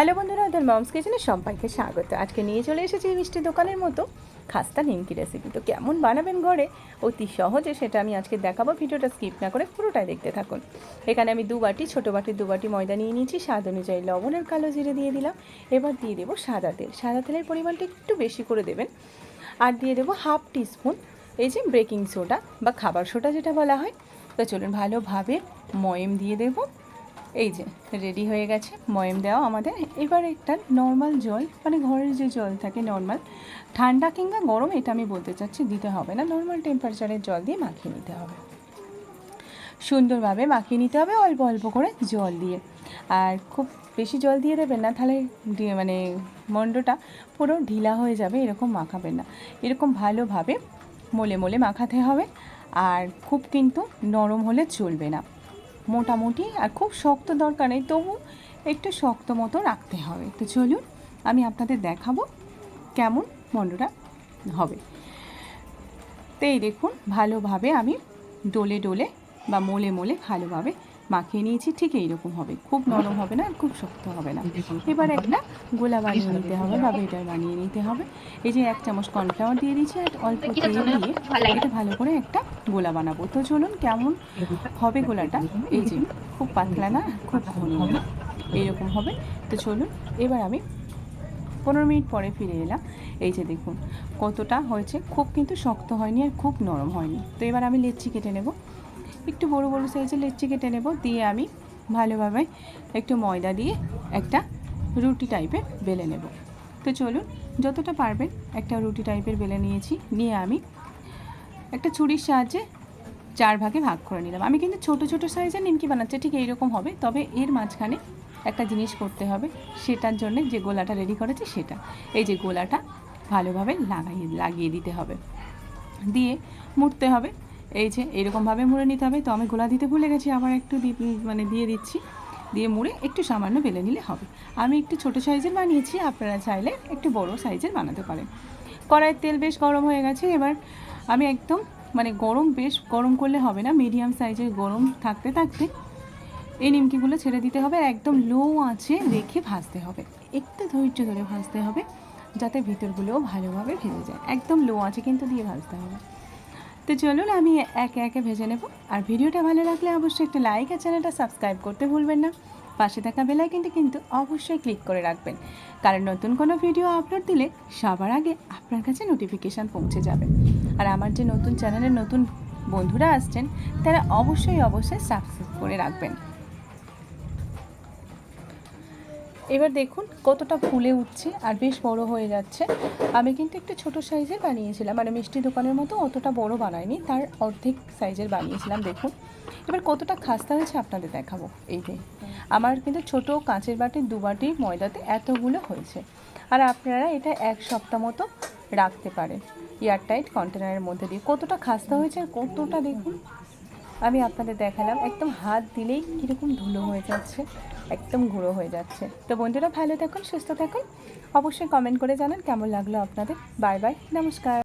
Hello বন্ধুরা, ওদের moms কিচেনে সবাইকে স্বাগত। আজকে নিয়ে চলে এসেছি মিষ্টি দোকানের মতো খাস্তা নিমকি রেসিপি তো কেমন বানাবেন ঘরে? অতি সহজে সেটা আমি আজকে দেখাবো, ভিডিওটা স্কিপ না করে পুরোটাই দেখতে থাকুন। এখানে আমি দু বাটি, ছোটো বাটি, দু বাটি ময়দা নিয়ে নিয়েছি, স্বাদ অনুযায়ী লবণ আর কালো জিরে দিয়ে দিলাম। এবার দিয়ে দেবো সাদা তেল। সাদা তেলের পরিমাণটা একটু বেশি করে দেবেন। আর দিয়ে দেবো হাফ টিস্পুন এই যে বেকিং সোডা বা খাবার সোডা যেটা বলা হয়। তো চলুন ভালোভাবে ময়েম দিয়ে দেবো। এই যে রেডি হয়ে গেছে, ময়েম দেওয়া আমাদের। এবার একটা নর্মাল জল মানে ঘরের যে জল থাকে নর্মাল ঠান্ডা কিংবা গরম, এটা আমি বলতে চাচ্ছি দিতে হবে না। নর্মাল টেম্পারেচারের জল দিয়ে মাখিয়ে নিতে হবে। সুন্দরভাবে মাখিয়ে নিতে হবে, অল্প অল্প করে জল দিয়ে। আর খুব বেশি জল দিয়ে দেবেন না, তাহলে মানে মণ্ডটা পুরো ঢিলা হয়ে যাবে, এরকম মাখাবেন না। এরকম ভালোভাবে মলে মলে মাখাতে হবে। আর খুব কিন্তু নরম হলে চলবে না। মোটামুটি আর খুব শক্ত দরকার নেই, তবু একটু শক্ত মতো রাখতে হবে। তো চলুন, আমি আপনাদের দেখাবো কেমন মণ্ডটা হবে। তো এই দেখুন, ভালোভাবে আমি ডোলে ডোলে বা মোলে মোলে ভালোভাবে মাখিয়ে নিয়েছি, ঠিক এইরকম হবে। খুব নরম হবে না, খুব শক্ত হবে না। এবার একটা গোলা বানিয়ে নিতে হবে বা বেটার বানিয়ে নিতে হবে। এই যে এক চামচ কর্নফ্লাওয়ার দিয়ে দিয়েছি, আর অল্প তেল দিয়ে এটা ভালো করে একটা গোলা বানাবো। তো চলুন কেমন হবে গোলাটা? এই যে, খুব পাতলা না, খুব ঘন এইরকম হবে। তো চলুন, এবার আমি পনেরো মিনিট পরে ফিরে এলাম। এই যে দেখুন, কতটা হয়েছে, খুব কিন্তু শক্ত হয়নি আর খুব নরম হয়নি। তো এবার আমি লেচি কেটে নেব। একটু বড় বড় সাইজের লেচি কেটে নেব, দিয়ে আমি ভালোভাবে একটু ময়দা দিয়ে একটা রুটি টাইপের বেলে নেব। তো চলুন, যতটা পারবেন একটা রুটি টাইপের বেলে নিয়েছি, নিয়ে আমি একটা ছুরির সাহায্যে চার ভাগে ভাগ করে নিলাম। আমি কিন্তু ছোট ছোট সাইজের নিমকি বানাচ্ছি, ঠিক এইরকম হবে, তবে এর মাঝখানে একটা জিনিস করতে হবে, সেটার জন্য যে গোলাটা রেডি করেছি সেটা। এই যে গোলাটা ভালোভাবে লাগাই লাগিয়ে দিতে হবে। দিয়ে মুড়তে হবে। এই যে এরকমভাবে মুড়ে নিতে হবে। তো আমি গোলা দিতে ভুলে গেছি, আবার একটু মানে দিয়ে দিচ্ছি। দিয়ে মুড়ে একটু সামান্য বেলে নিলে হবে। আমি একটু ছোট সাইজের বানিয়েছি, আপনারা চাইলে একটু বড় সাইজের বানাতে পারেন। কড়াইয়ের তেল বেশ গরম হয়ে গেছে, এবার আমি একদম মানে গরম বেশ, গরম করলে হবে না মিডিয়াম সাইজের গরম থাকতে থাকতে এই নিমকিগুলো ছেড়ে দিতে হবে একদম লো আঁচে রেখে ভাজতে হবে। একটু ধৈর্য ধরে ভাজতে হবে, যাতে ভিতরগুলোও ভালোভাবে ভেজে যায়। একদম লো আঁচে কিন্তু দিয়ে ভাজতে হবে। তো চলুন আমি একে একে ভেজে নেব, আর ভিডিওটা ভালো লাগলে অবশ্যই একটা লাইক আর চ্যানেলটা সাবস্ক্রাইব করতে ভুলবেন না। পাশে থাকা বেলাইকনটি কিন্তু অবশ্যই ক্লিক করে রাখবেন। কারণ নতুন কোনো ভিডিও আপলোড দিলে সবার আগে আপনার কাছে নোটিফিকেশান পৌঁছে যাবে। আর আমার যে নতুন চ্যানেলের নতুন বন্ধুরা আসছেন, তারা অবশ্যই অবশ্যই সাবস্ক্রাইব করে রাখবেন। এবার দেখুন কতটা ফুলে উঠছে আর বেশ বড় হয়ে যাচ্ছে। আমি কিন্তু একটু ছোট সাইজের বানিয়েছিলাম মানে মিষ্টি দোকানের মতো অতটা বড় বানাইনি, তার অর্ধেক সাইজের বানিয়েছিলাম, দেখুন। এবার কতটা খাস্তা হয়েছে আপনাদের দেখাবো, এই যে। আমার কিন্তু ছোট কাঁচের বাটির দু বাটি ময়দাতে এতগুলো হয়েছে। আর আপনারা এটা এক সপ্তাহ মতো রাখতে পারেন, এয়ারটাইট কন্টেনারের মধ্যে দিয়ে। কতটা খাস্তা হয়েছে আর কতটা দেখুন। আমি আপনাদের দেখালাম, একদম হাত দিলেই কীরকম ধুলো হয়ে যাচ্ছে, একদম গুঁড়ো হয়ে যাচ্ছে। তো বন্ধুরা, ভালো থাকুন, সুস্থ থাকুন। অবশ্যই কমেন্ট করে জানান কেমন লাগল আপনাদের। বাই বাই, নমস্কার।